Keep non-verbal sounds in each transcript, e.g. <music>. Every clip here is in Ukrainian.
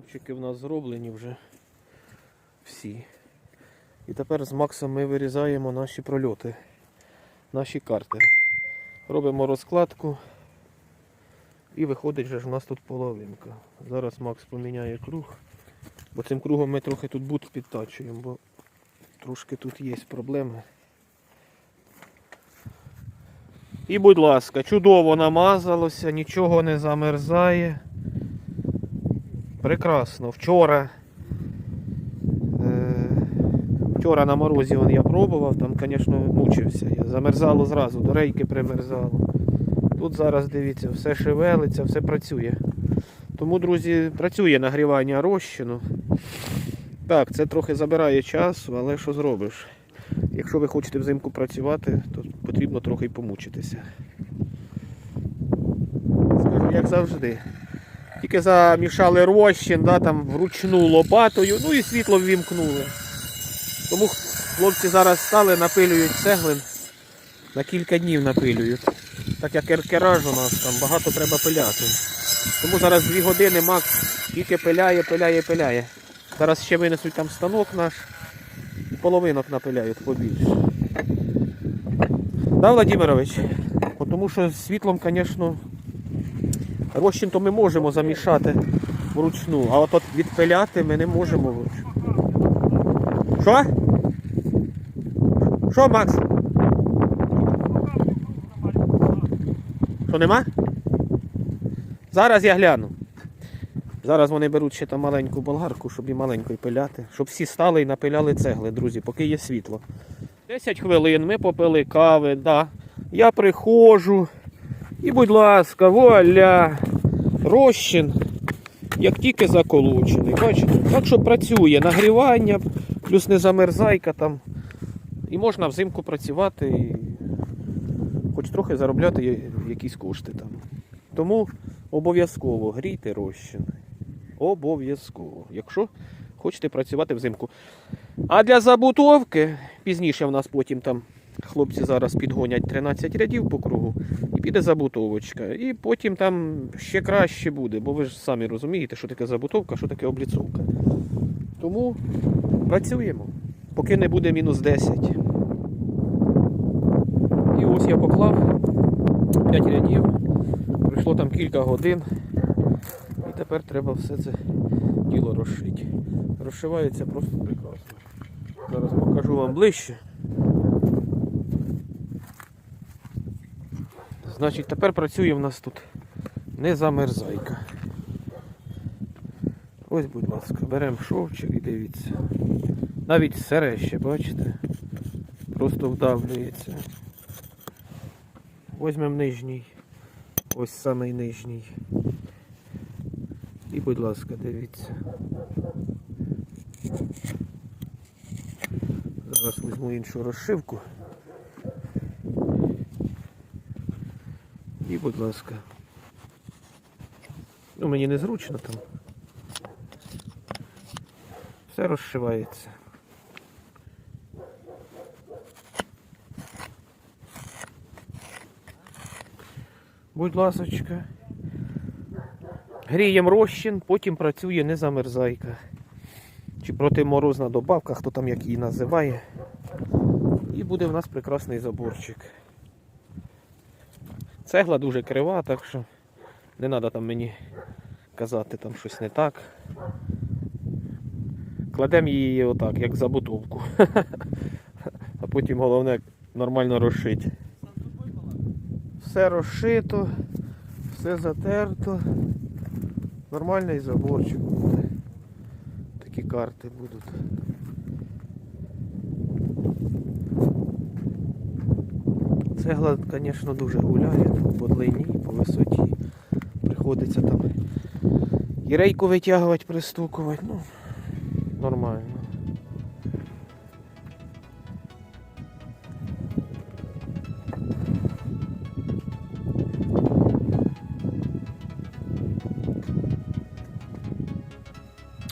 Стовпчики в нас зроблені вже всі. І тепер з Максом ми вирізаємо наші прольоти, наші карти. Робимо розкладку і виходить же ж у нас тут половинка. Зараз Макс поміняє круг, бо цим кругом ми трохи тут бут підтачуємо, бо трошки тут є проблеми. І будь ласка, чудово намазалося, нічого не замерзає. Прекрасно. Вчора. Е, вчора на морозі вон я пробував, там, звісно, мучився. Я замерзало зразу, до рейки примерзало. Тут зараз дивіться, все шевелиться, все працює. Тому, друзі, працює нагрівання розчину. Так, це трохи забирає часу, але що зробиш? Якщо ви хочете взимку працювати, то потрібно трохи помучитися. Скажу, як завжди. Тільки замішали розчин, да, там вручну лопатою, ну і світло ввімкнули. Тому хлопці зараз стали, напилюють цеглин. На кілька днів напилюють. Так як еркераж у нас там багато треба пиляти. Тому зараз дві години Макс тільки пиляє, пиляє, пиляє. Зараз ще винесуть там станок наш. і Половинок напиляють побільше. Да, Владимирович? Тому що з світлом, звісно, розчин то ми можемо замішати вручну, а от, відпиляти ми не можемо вручну. Що? Що, Макс? Що нема? Зараз я гляну. Зараз вони беруть ще там маленьку болгарку, щоб і маленькою пиляти. Щоб всі стали і напиляли цегли, друзі, поки є світло. 10 хвилин ми попили кави, да. Я приходжу. І, будь ласка, вуаля, розчин, як тільки заколочений. Бачите? Так що працює нагрівання, плюс не замерзайка там. І можна взимку працювати і хоч трохи заробляти якісь кошти там. Тому обов'язково грійте розчин. Обов'язково, якщо хочете працювати взимку. А для забутовки, пізніше в нас потім там хлопці зараз підгонять 13 рядів по кругу, і піде забутовочка. І потім там ще краще буде, бо ви ж самі розумієте, що таке забутовка, що таке обліцовка. Тому працюємо, поки не буде мінус 10. І ось я поклав 5 рядів. Пройшло там кілька годин. І тепер треба все це діло розшити. Розшивається просто прекрасно. Зараз покажу вам ближче. Значить, тепер працює в нас тут не замерзайка. Ось, будь ласка, беремо шовчик і дивіться. Навіть сере ще, бачите? Просто вдавлюється. Возьмемо нижній. Ось самий нижній. І, будь ласка, дивіться. Зараз візьму іншу розшивку. Будь ласка. Ну, мені незручно там. Все розшивається. Будь ласочка. Гріємо розчин, потім працює не замерзайка. Чи протиморозна добавка, хто там як її називає. І буде в нас прекрасний заборчик. Цегла дуже крива, так що не треба там мені казати там щось не так. Кладемо її отак, як забутовку. <laughs> А потім головне нормально розшити. Все розшито, все затерто. Нормальний заборчик буде. Такі карти будуть. Цегла, звісно, дуже гуляє по длині, по висоті. Приходиться там і рейку витягувати, пристукувати. Ну, нормально.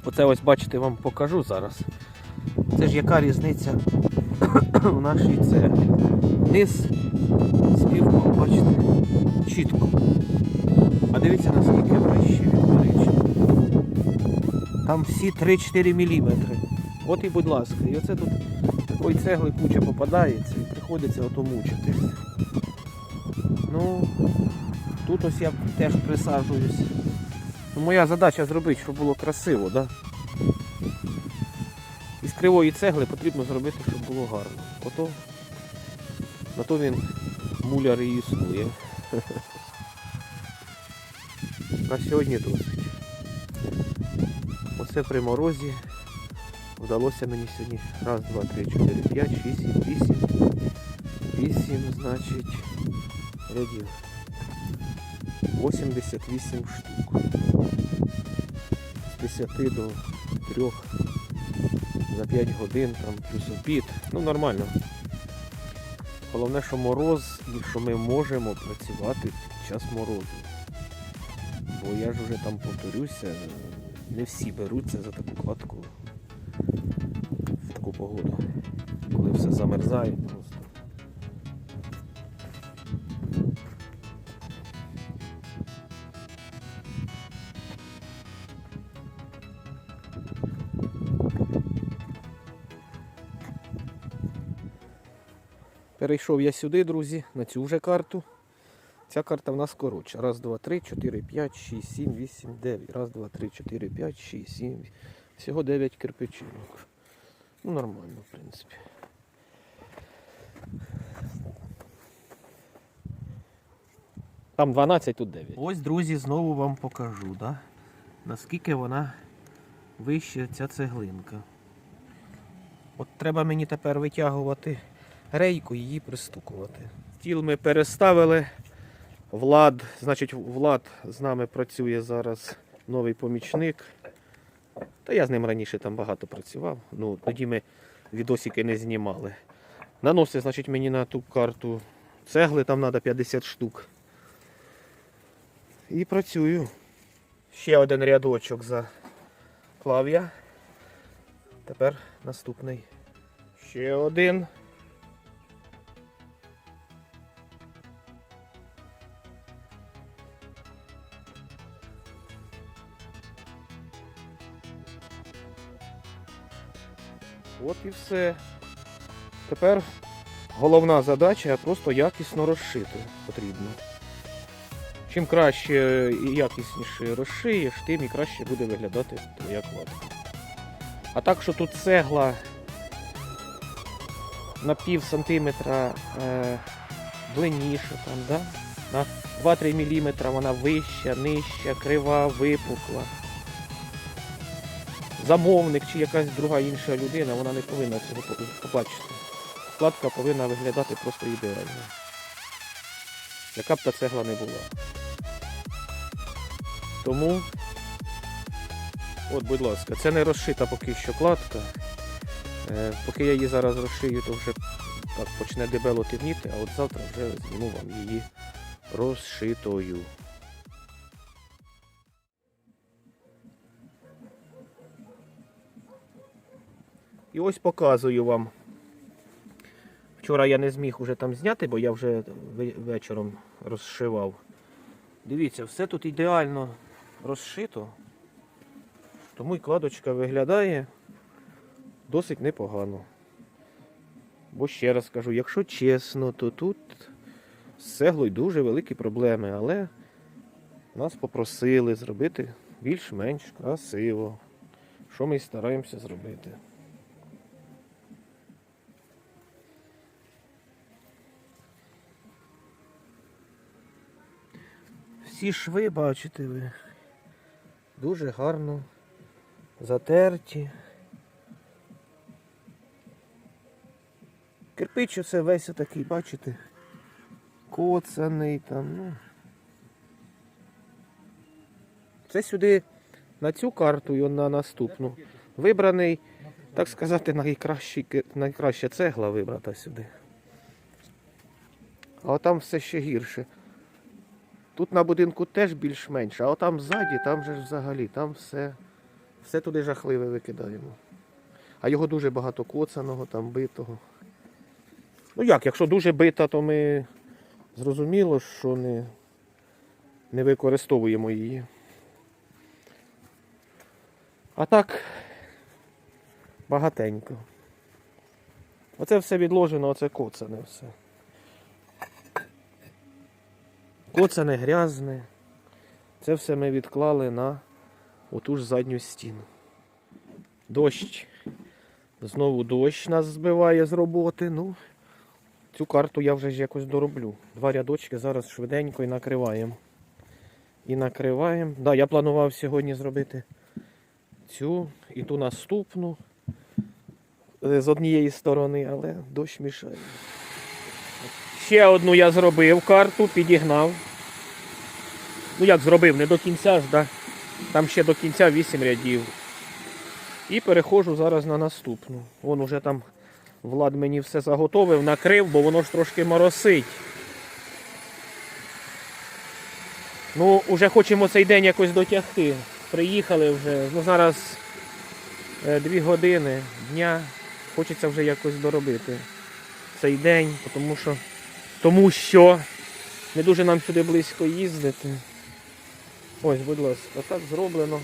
Оце ось бачите, вам покажу зараз. Це ж яка різниця <coughs> у нашій це низ співку, бачите, чітко. А дивіться наскільки вище від коричневого. Там всі 3-4 мм. От і будь ласка. І оце тут такої цегли куча попадається і приходиться ото мучитись. Ну, тут ось я теж присаджуюсь. Ну, моя задача зробити, щоб було красиво, да? Кривої цегли потрібно зробити, щоб було гарно. Ото на то він муляр і існує. На сьогодні досить. Оце при морозі вдалося мені сьогодні раз, два, три, чотири, п'ять, шість, сім, вісім. Вісім, значить, рядів. 88 штук. З 10 до 3 за 5 годин, там плюс обід. Ну нормально. Головне, що мороз і що ми можемо працювати під час морозу. Бо я ж вже там повторюся, не всі беруться за таку кладку в таку погоду, коли все замерзає Перейшов я сюди, друзі, на цю вже карту. Ця карта в нас коротша. Раз, два, три, чотири, п'ять, шість, сім, вісім, дев'ять. Раз, два, три, чотири, п'ять, шість, сім. Всього дев'ять кирпичинок. Ну, нормально, в принципі. Там 12, тут 9. Ось, друзі, знову вам покажу, да? наскільки вона вища ця цеглинка. От треба мені тепер витягувати рейку її пристукувати. Стіл ми переставили. Влад, значить, Влад з нами працює зараз новий помічник. Та я з ним раніше там багато працював. Ну, тоді ми відосики не знімали. Наносить, значить, мені на ту карту цегли, там треба 50 штук. І працюю. Ще один рядочок заклав я. Тепер наступний. Ще один. І все. Тепер головна задача просто якісно розшити потрібно. Чим краще і якісніше розшиєш, тим і краще буде виглядати твоя кладка. А так, що тут цегла на пів сантиметра е, длинніша, там, да? на 2-3 мм вона вища, нижча, крива, випукла. Замовник чи якась друга інша людина, вона не повинна цього побачити. Складка повинна виглядати просто ідеально. Яка б та цегла не була. Тому, от, будь ласка, це не розшита поки що кладка. Е, поки я її зараз розшию, то вже так почне дебело темніти, а от завтра вже зніму вам її розшитою. І ось показую вам. Вчора я не зміг уже там зняти, бо я вже вечором розшивав. Дивіться, все тут ідеально розшито. Тому і кладочка виглядає досить непогано. Бо ще раз кажу, якщо чесно, то тут з цеглою дуже великі проблеми, але нас попросили зробити більш-менш красиво. Що ми і стараємося зробити. Всі шви, бачите ви, дуже гарно затерті. Кирпич оце весь отакий, бачите, коцаний там, ну. Це сюди на цю карту і на наступну. Вибраний, так сказати, найкращий, найкраща цегла вибрата сюди. А там все ще гірше. Тут на будинку теж більш-менш, а отам ззаді, там же взагалі, там все, все туди жахливе викидаємо. А його дуже багато коцаного, там битого. Ну як, якщо дуже бита, то ми зрозуміло, що не, не використовуємо її. А так багатенько. Оце все відложено, оце коцане все. Коцане, грязне. Це все ми відклали на оту ж задню стіну. Дощ. Знову дощ нас збиває з роботи. Ну, цю карту я вже ж якось дороблю. Два рядочки зараз швиденько і накриваємо. І накриваємо. Да, я планував сьогодні зробити цю і ту наступну е, з однієї сторони, але дощ мішає. Ще одну я зробив карту, підігнав. Ну як зробив, не до кінця ж, да? там ще до кінця 8 рядів. І переходжу зараз на наступну. Вон уже там Влад мені все заготовив, накрив, бо воно ж трошки моросить. Ну, вже хочемо цей день якось дотягти. Приїхали вже. Ну зараз е, дві години дня. Хочеться вже якось доробити цей день, тому що, тому що не дуже нам сюди близько їздити. Ось, будь ласка, так зроблено.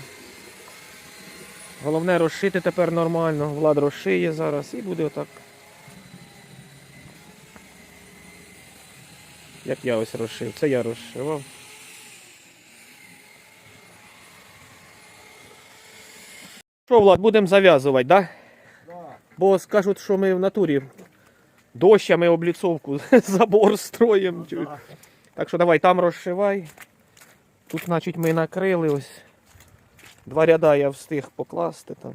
Головне розшити тепер нормально. Влад розшиє зараз і буде отак. Як я ось розшив. Це я розшивав. Що, Влад, будемо зав'язувати, так? Да? Бо скажуть, що ми в натурі дощами обліцовку <laughs> забор строїмо. Так що давай там розшивай. Тут, значить, ми накрили ось. Два ряда я встиг покласти там.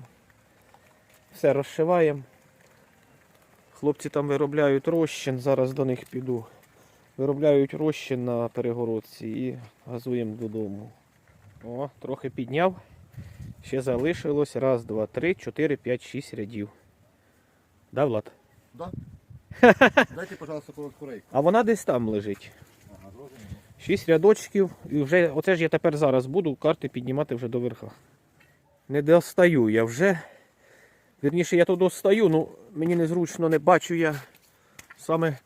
Все розшиваємо. Хлопці там виробляють розчин, зараз до них піду. Виробляють розчин на перегородці і газуємо додому. О, трохи підняв. Ще залишилось. Раз, два, три, чотири, п'ять, шість рядів. Да, Влад? Да? <laughs> Дайте, пожалуйста, коротку рейку. А вона десь там лежить. Ага. Шість рядочків. І вже оце ж я тепер зараз буду карти піднімати вже до верха. Не достаю я вже. Вірніше, я то достаю, ну мені незручно не бачу я саме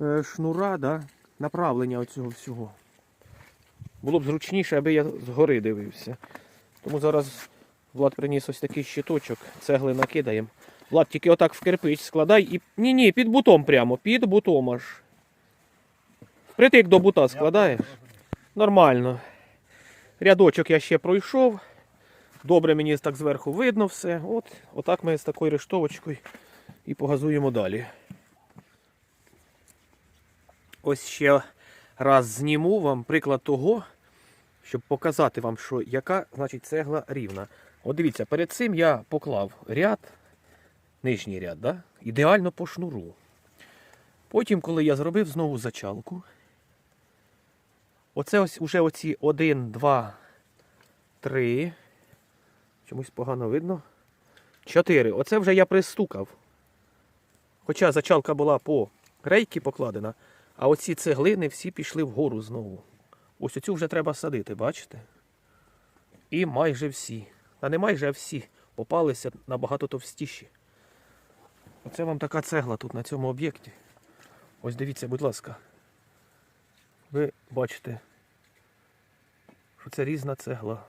е, шнура, да, направлення оцього всього. Було б зручніше, аби я згори дивився. Тому зараз Влад приніс ось такий щиточок, цегли накидаємо. Влад, тільки отак в кирпич складай і. Ні, ні, під бутом прямо, під бутом аж. Впритик до бута складаєш. Нормально. Рядочок я ще пройшов. Добре мені так зверху видно все. От, отак ми з такою рештовочкою і погазуємо далі. Ось ще раз зніму вам приклад того, щоб показати вам, що яка значить, цегла рівна. От дивіться, перед цим я поклав ряд, нижній ряд, да? ідеально по шнуру. Потім, коли я зробив знову зачалку, оце ось уже оці 1, 2, 3. Чомусь погано видно. 4. Оце вже я пристукав. Хоча зачалка була по рейки покладена, а оці цеглини всі пішли вгору знову. Ось оцю вже треба садити, бачите? І майже всі. Та не майже а всі попалися набагато товстіші. Оце вам така цегла тут на цьому об'єкті. Ось дивіться, будь ласка. Ви бачите, що це різна цегла.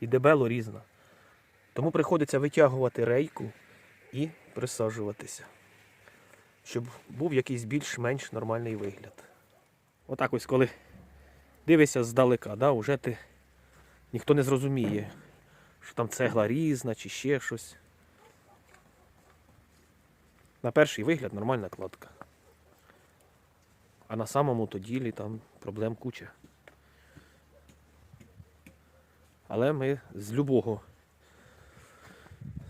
І дебело різна. Тому приходиться витягувати рейку і присаджуватися. Щоб був якийсь більш-менш нормальний вигляд. Отак ось коли дивишся здалека, да, вже ти ніхто не зрозуміє, що там цегла різна чи ще щось. На перший вигляд нормальна кладка. А на самому то ділі там проблем куча. Але ми з любого,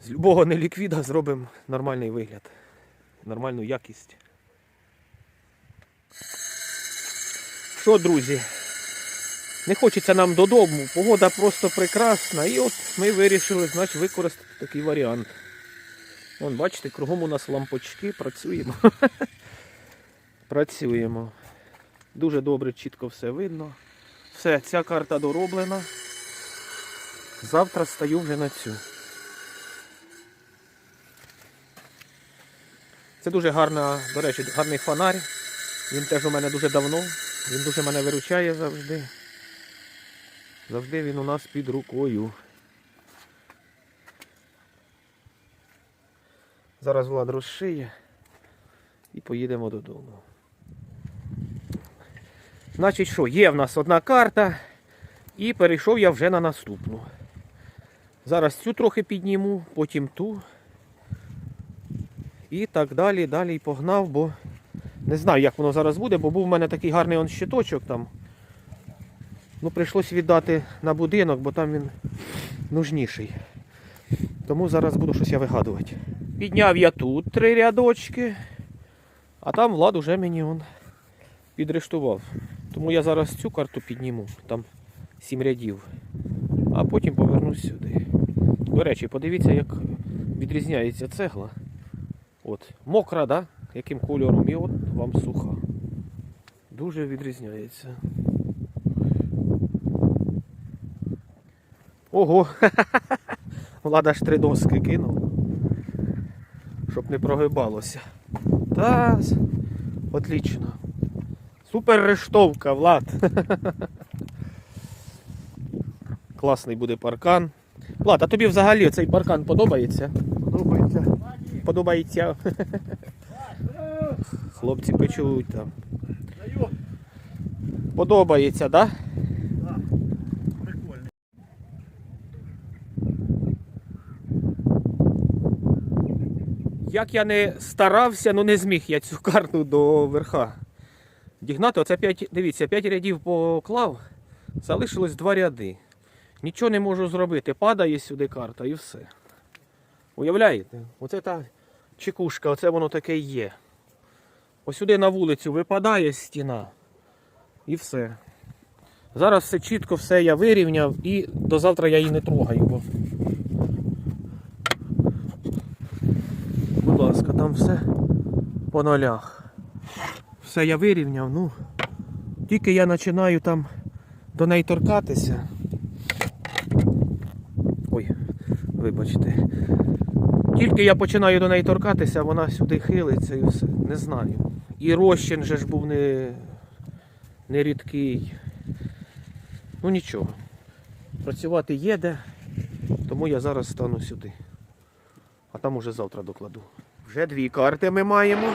з любого неліквіда зробимо нормальний вигляд, нормальну якість. Що, друзі? Не хочеться нам додому, погода просто прекрасна. І от ми вирішили значить, використати такий варіант. Вон, бачите, кругом у нас лампочки, працюємо. <laughs> працюємо. Дуже добре, чітко все видно. Все, ця карта дороблена. Завтра стаю вже на цю. Це дуже гарна, до речі, гарний фонарь. Він теж у мене дуже давно. Він дуже мене виручає завжди. Завжди він у нас під рукою. Зараз Влад розшиє і поїдемо додому. Значить, що, є в нас одна карта, і перейшов я вже на наступну. Зараз цю трохи підніму, потім ту. І так далі, далі погнав, бо не знаю, як воно зараз буде, бо був в мене такий гарний он щиточок там. Ну, прийшлось віддати на будинок, бо там він нужніший. Тому зараз буду щось я вигадувати. Підняв я тут три рядочки, а там Влад уже мені он підрештував. Тому я зараз цю карту підніму, там сім рядів, а потім повернусь сюди. До речі, подивіться, як відрізняється цегла. От, мокра, да? Яким кольором, і от вам суха. Дуже відрізняється. Ого! <laughs> Влада ж три доски кинув. Щоб не прогибалося. Та, отлично. Супер рештовка, Влад. <laughs> Класний буде паркан. Влад, а тобі взагалі цей паркан подобається? Подобається. Подобається. Хлопці печуть там. Подобається, так? Да? Як я не старався, ну не зміг я цю карту до верха дігнати. Оце 5, дивіться, 5 рядів поклав, залишилось 2 ряди. Нічого не можу зробити. Падає сюди карта і все. Уявляєте? Оце та чекушка, оце воно таке є. Ось сюди на вулицю випадає стіна і все. Зараз все чітко, все я вирівняв і до завтра я її не трогаю. Бо... Будь ласка, все по нолях. Все я вирівняв, ну. Тільки я починаю там до неї торкатися. Ой, вибачте. Тільки я починаю до неї торкатися, вона сюди хилиться і все. Не знаю. І розчин же ж був не, не рідкий. Ну нічого. Працювати є де, тому я зараз стану сюди. А там уже завтра докладу. Вже дві карти ми маємо.